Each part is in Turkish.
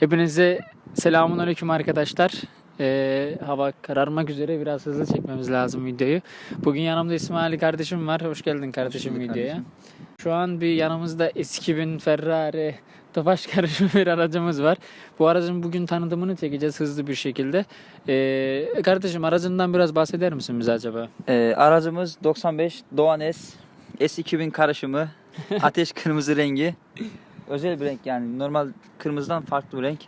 Hepinize selamun aleyküm arkadaşlar. Ee, hava kararmak üzere biraz hızlı çekmemiz lazım videoyu. Bugün yanımda İsmail kardeşim var. Hoş geldin kardeşim bulduk videoya. kardeşim. Şu an bir yanımızda S2000 Ferrari Tofaş karışımı bir aracımız var. Bu aracın bugün tanıtımını çekeceğiz hızlı bir şekilde. Ee, kardeşim aracından biraz bahseder misin bize acaba? Ee, aracımız 95 Doğan S S2000 karışımı ateş kırmızı rengi özel bir renk yani normal kırmızıdan farklı bir renk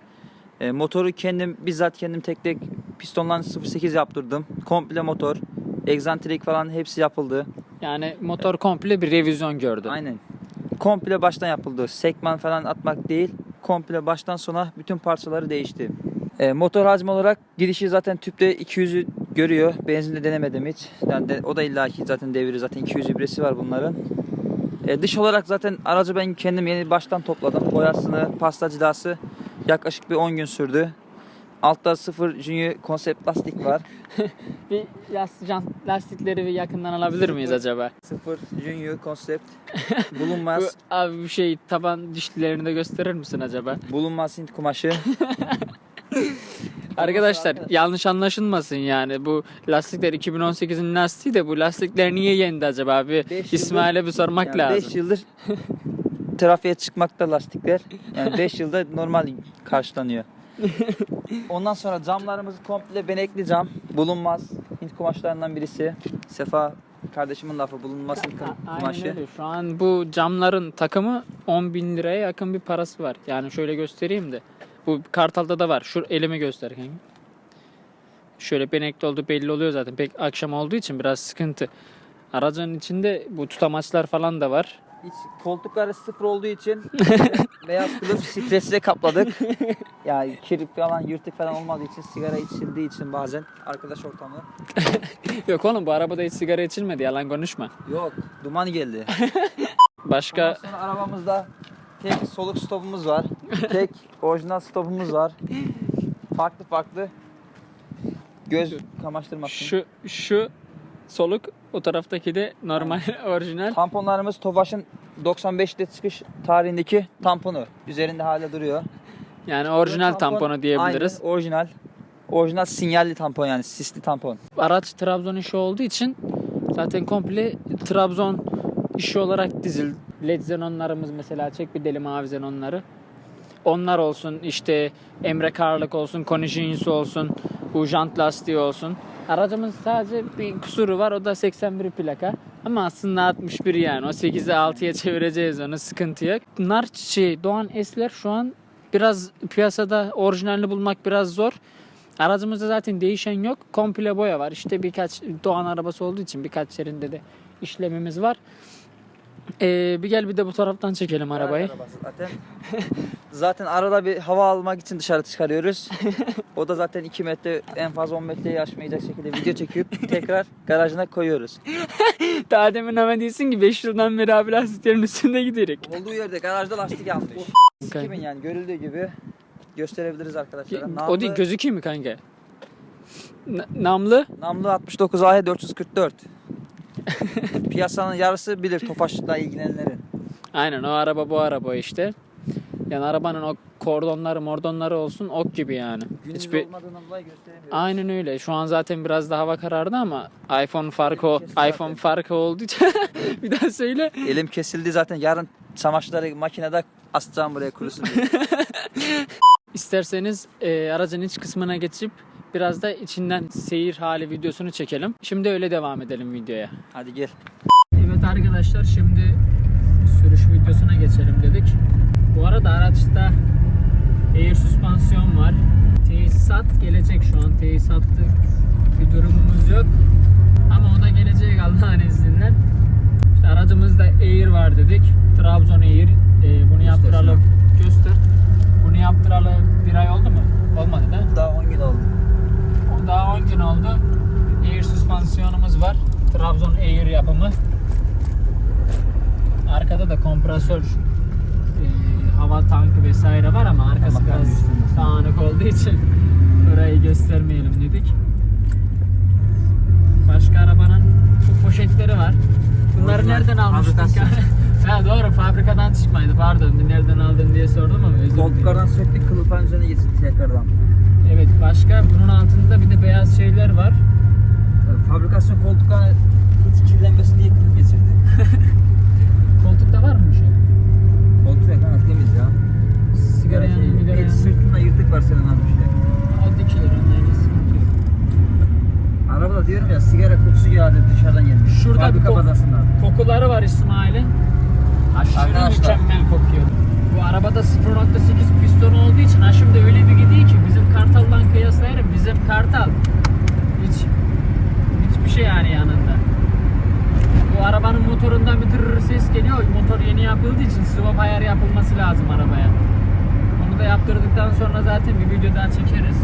Ee, motoru kendim bizzat kendim tek tek pistondan 08 yaptırdım komple motor egzantrik falan hepsi yapıldı Yani motor komple bir revizyon gördü. aynen komple baştan yapıldı sekman falan atmak değil komple baştan sona bütün parçaları değişti Ee, motor hacmi olarak girişi zaten tüpte 200'ü görüyor. Benzinde denemedim hiç. Yani de- o da illaki zaten deviri zaten 200 ibresi var bunların. Ee, dış olarak zaten aracı ben kendim yeni baştan topladım. Boyasını, pasta cilası yaklaşık bir 10 gün sürdü. Altta sıfır Junior konsept lastik var. Bir lastik, lastikleri bir yakından alabilir miyiz acaba? Sıfır Junior konsept. Bu, Bulunmaz. abi bir şey taban dişlilerini de gösterir misin acaba? Bulunmaz Hint kumaşı. Arkadaşlar yanlış anlaşılmasın yani bu lastikler 2018'in lastiği de bu lastikler niye yendi acaba abi? Beş İsmail'e bir sormak Yani lazım. 5 yıldır trafiğe çıkmakta lastikler. Yani 5 yılda normal karşılanıyor. Ondan sonra camlarımız komple benekli cam. Bulunmaz. Hint kumaşlarından birisi. Sefa kardeşimin lafı bulunmaz Hint A- kumaşı. Aynen öyle. Şu an bu camların takımı 10 bin liraya yakın bir parası var. Yani şöyle göstereyim de. Bu Kartal'da da var. Şu elimi göster kanka. Şöyle benekli olduğu belli oluyor zaten. Pek akşam olduğu için biraz sıkıntı. Aracın içinde bu tutamaçlar falan da var. Hiç koltukları sıfır olduğu için beyaz kılıf stresle kapladık. Yani kir falan yırtık falan olmadığı için sigara içildiği için bazen arkadaş ortamı. Yok oğlum bu arabada hiç sigara içilmedi yalan konuşma. Yok duman geldi. Başka Ondan sonra arabamızda tek soluk stopumuz var. tek orijinal stopumuz var. Farklı farklı. Göz kamaştırmasın. şu şu soluk o taraftaki de normal orijinal. Tamponlarımız Tofaş'ın 95'te çıkış tarihindeki tamponu. Üzerinde hala duruyor. Yani orijinal Tampon- tamponu diyebiliriz. Aynen orijinal. Orijinal sinyalli tampon yani sisli tampon. Araç Trabzon işi olduğu için zaten komple Trabzon işi olarak dizil. LED xenonlarımız mesela çek bir deli mavi xenonları. Onlar olsun işte Emre Karlık olsun, Konijinsu olsun, bu jant lastiği olsun. Aracımız sadece bir kusuru var o da 81 plaka. Ama aslında 61 yani. O 8'i 6'ya çevireceğiz onu sıkıntı yok. Nar çiçeği Doğan Esler şu an biraz piyasada orijinalini bulmak biraz zor. Aracımızda zaten değişen yok. Komple boya var. İşte birkaç Doğan arabası olduğu için birkaç yerinde de işlemimiz var. Ee, bir gel bir de bu taraftan çekelim arabayı. Arabası Zaten zaten arada bir hava almak için dışarı çıkarıyoruz. O da zaten 2 metre en fazla 10 metreyi aşmayacak şekilde video çekip tekrar garajına koyuyoruz. Daha demin hemen değilsin ki 5 yıldan beri abi lastiklerin üstünde giderek. Olduğu yerde garajda lastik yanmış. Kanka. Kimin yani görüldüğü gibi gösterebiliriz arkadaşlar. O değil gözüküyor mu kanka? N- namlı Namlu 69 AH 444. Piyasanın yarısı bilir Tofaş'la ilgilenenlerin. Aynen o araba bu araba işte. Yani arabanın o kordonları mordonları olsun ok gibi yani. Günümüz Hiçbir... olmadığından dolayı gösteremiyoruz. Aynen öyle. Şu an zaten biraz da hava karardı ama iPhone farkı o- Kesin zaten. iPhone farkı için bir daha söyle. Elim kesildi zaten yarın çamaşırları makinede asacağım buraya kurusun diye. İsterseniz e, aracın iç kısmına geçip biraz da içinden seyir hali videosunu çekelim. Şimdi öyle devam edelim videoya. Hadi gel. Evet arkadaşlar şimdi sürüş videosuna geçelim dedik. Bu arada araçta air süspansiyon var. Tesisat gelecek şu an. Tesisatlık bir durumumuz yok. Ama o da gelecek Allah'ın izniyle. İşte aracımızda Air var dedik. Trabzon Air. Ee, bunu yaptıralı göster. Bunu yaptıralı bir ay oldu mu? Olmadı değil mi? Daha 10 gün oldu. O Daha 10 gün oldu. Air süspansiyonumuz var. Trabzon Air yapımı. Arkada da kompresör e, hava tankı vesaire var ama arkası Allah biraz göstermesin. dağınık olduğu için orayı göstermeyelim dedik. Başka arabanın bu poşetleri var. Bunları nereden almıştık? Ha doğru fabrikadan çıkmaydı pardon nereden aldın diye sordum ama özür. Koltuklardan söktük kılıfların üzerine getirdik tekrardan. Evet başka bunun altında bir de beyaz şeyler var. Fabrikasyon koltuklarını hiç kirlenmesin diye kılıf getirdi. Koltukta var mı bir şey? Koltuk kanka temiz ya. Sigara yanı, şey, sigara bir yanı. Sırtında yırtık var senin abi işte. O dikilir ondan hiç sıkıntı yok. Arabada diyorum ya sigara kokusu geldi dışarıdan gelmiş. Şurada bir Fabrika kok- bazasından. Kokuları var İsmail'in. Aşırı Arkadaşlar. mükemmel kokuyor. Bu arabada 0.8 piston olduğu için ha şimdi öyle bir gidiyor ki bizim Kartal'dan kıyaslayarım bizim Kartal hiç hiçbir şey yani yanında. Bu arabanın motorundan bir tırır ses geliyor. Motor yeni yapıldığı için swap ayar yapılması lazım arabaya. Onu da yaptırdıktan sonra zaten bir video daha çekeriz.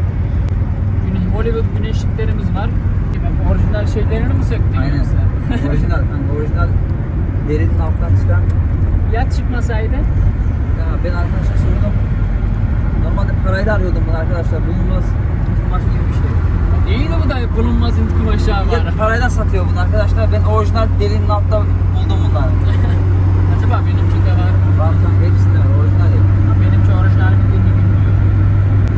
Hollywood güneşliklerimiz var. Orijinal şeylerini mi söktün Aynen. yoksa? orijinal kanka orijinal derinin alttan çıkan. Ya çıkmasaydı? Ya ben arkadaşa sordum. Normalde parayla arıyordum bunu arkadaşlar. Bulunmaz kumaş gibi bir şey. İyi de bu da bulunmaz aşağı var. Millet parayla satıyor bunu arkadaşlar. Ben orijinal derinin altta buldum bunları. Acaba benimki de var mı? Var kanka hepsinde var. Orijinal Benimki orijinal mi bilmiyorum.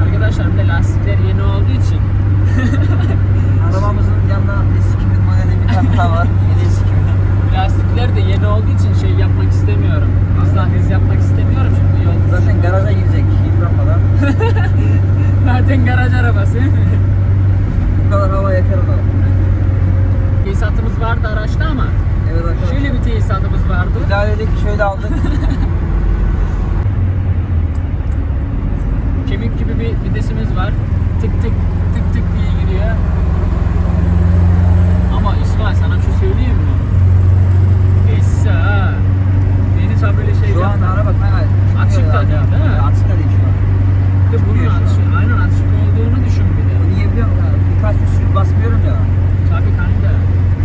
Arkadaşlar bir de lastikler yeni olduğu için Arabamızın yanında S2000 modeli bir tane var. Yeni S2000. lastikler de yeni olduğu için şey yapmak istemiyorum. Hızdan hız yapmak istemiyorum şimdi yol. Zaten garaja girecek yıpranmadan. Zaten garaj arabası. Bu kadar hava yeter ona. Tesisatımız vardı araçta ama Evet arkadaşlar. şöyle bir tesisatımız vardı. İladelik şöyle aldık. Kemik gibi bir videsimiz var. Tık tık tık tık diye giriyor. Ama İsmail sana bir şey söyleyeyim mi? Essa ha. Beni hiç böyle şey Şu an yapma. araba kanka. Açık da değil, değil mi? Açık da değil şu an. Bir de bunun çıkıyor şu açık, aynen açık olduğunu düşün bir de. Niye biliyor musun? Birkaç bir sürü basmıyorum ya. Tabii kanka.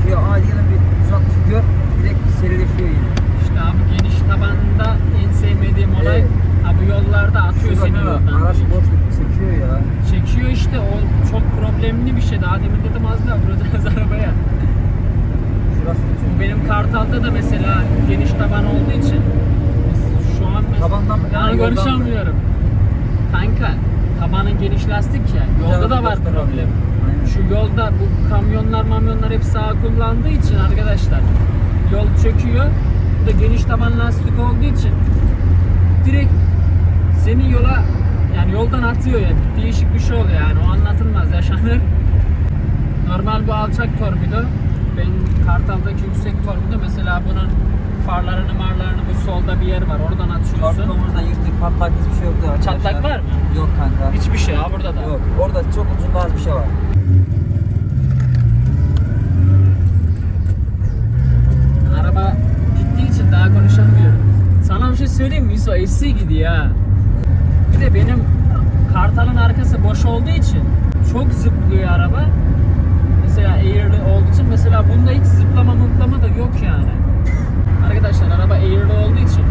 Şöyle aa diyelim bir 160 gör. Direkt serileşiyor yine. İşte abi geniş tabanda en sevmediğim olay Evet. abi yollarda atıyor Şurada seni bak, oradan. Araç boşluk çekiyor ya. Çekiyor işte o çok problemli bir şey. Daha demin dedim az daha vuracağız arabaya. Şurası bütün. Bu benim Kartal'da da mesela geniş taban olduğu için şu an mesela Mı? konuşamıyorum. Kanka tabanın geniş lastik ya. Yolda da var problem. Şu yolda bu kamyonlar mamyonlar hep sağ kullandığı için arkadaşlar yol çöküyor. Bu da geniş taban lastik olduğu için direkt seni yola yani yoldan atıyor ya. Değişik bir şey oluyor yani. O anlatılmaz yaşanır. Normal bu alçak torpido. Benim Kartal'daki yüksek torpido mesela bunun farlarını marlarını bu solda bir yer var. Oradan açıyorsun. Torpidomuzda yırtık patlak hiçbir şey yoktu arkadaşlar. Çatlak var mı? Yok kanka. Hiçbir şey ha burada da. Yok. Orada çok uzun az bir şey var. Araba gittiği için daha konuşamıyorum. Sana bir şey söyleyeyim mi? Yusuf SC gidiyor ha. Bir de benim Kartal'ın arkası boş olduğu için çok zıplıyor araba. Mesela air'li olduğu için mesela bunda hiç zıplama mıplama da yok yani. Arkadaşlar araba air'li olduğu için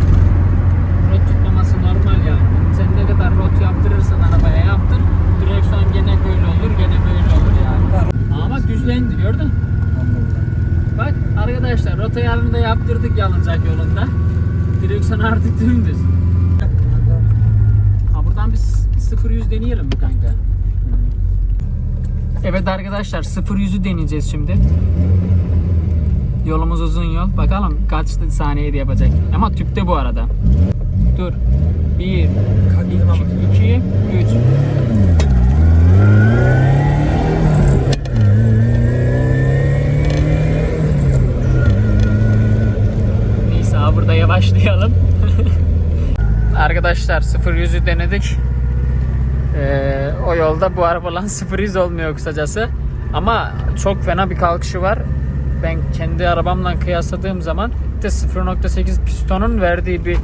rot tutmaması normal yani. Sen ne kadar rot yaptırırsan arabaya yaptır. Direksiyon gene böyle olur, gene böyle olur yani. Ama bak düzlendi gördün? Bak arkadaşlar rota yarını da yaptırdık Yalıncak yolunda. Direksiyon artık dümdüz. Ha buradan bir 0-100 deneyelim mi kanka? Evet arkadaşlar 0-100'ü deneyeceğiz şimdi. Yolumuz uzun yol. Bakalım kaç saniyede yapacak. Ama tüpte bu arada. Dur. 1, 2, 2, 3. Neyse burada yavaşlayalım. Arkadaşlar 0-100'ü denedik. Ee, o yolda bu arabalan 0-100 olmuyor kısacası. Ama çok fena bir kalkışı var. Ben kendi arabamla kıyasladığım zaman de 0.8 pistonun verdiği bir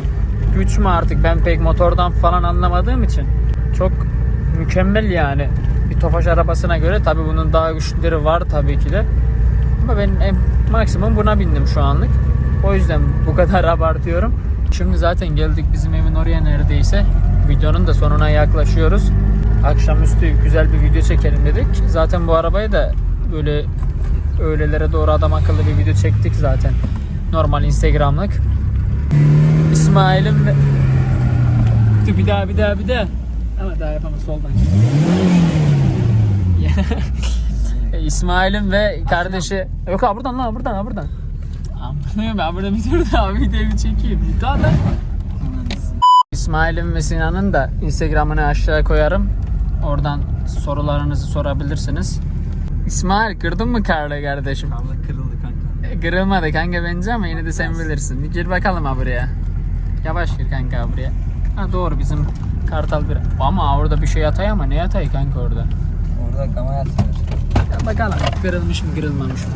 güç mü artık? Ben pek motordan falan anlamadığım için çok mükemmel yani. Bir Tofaş arabasına göre tabi bunun daha güçlüleri var tabii ki de. Ama ben en maksimum buna bindim şu anlık. O yüzden bu kadar abartıyorum. Şimdi zaten geldik bizim evin oraya neredeyse. Videonun da sonuna yaklaşıyoruz. Akşamüstü güzel bir video çekelim dedik. Zaten bu arabayı da böyle öğlelere doğru adam akıllı bir video çektik zaten normal instagramlık İsmail'im ve... Dur bir daha bir daha bir daha. Ama daha yapamaz soldan. İsmail'im ve kardeşi... Yok abi buradan lan buradan ha buradan. Aman ben burada bir dur daha videoyu çekeyim. Bir daha da. İsmail'im ve Sinan'ın da Instagram'ını aşağıya koyarım. Oradan sorularınızı sorabilirsiniz. İsmail kırdın mı Karlı kardeşim? Abla kırıldı kanka. E, Kırılmadı kanka bence ama yine de sen bilirsin. Gir bakalım ha buraya. Yavaş gir kanka buraya. Ha doğru bizim kartal bir... Ama orada bir şey yatay ama ne yatay kanka orada? Orada gama yatıyor. Ya bakalım kırılmış mı kırılmamış mı?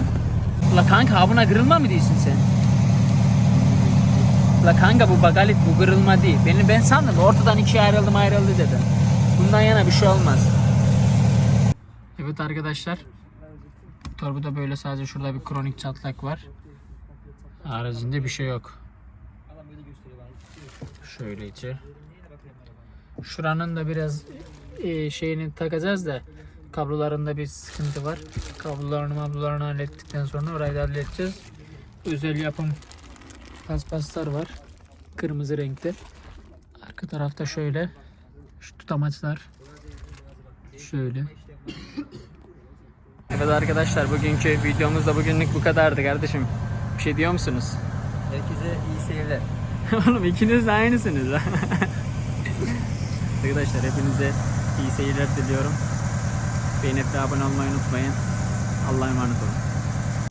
La kanka ha buna kırılma mı diyorsun sen? La kanka bu bagalit bu kırılma değil. Beni ben sandım ortadan ikiye ayrıldım ayrıldı dedim. Bundan yana bir şey olmaz. Evet arkadaşlar. Torbuda böyle sadece şurada bir kronik çatlak var. Haricinde bir şey yok. Şöyle içi. Şuranın da biraz e, şeyini takacağız da kablolarında bir sıkıntı var. Kablolarını mablolarını hallettikten sonra orayı da halledeceğiz. Özel yapım paspaslar var. Kırmızı renkte. Arka tarafta şöyle şu tutamaçlar. Şöyle. Evet arkadaşlar bugünkü videomuz da bugünlük bu kadardı kardeşim. Bir şey diyor musunuz? Herkese iyi seyirler. Oğlum ikiniz de aynısınız. Arkadaşlar hepinize iyi seyirler diliyorum. Beğenip ve abone olmayı unutmayın. Allah'a emanet olun.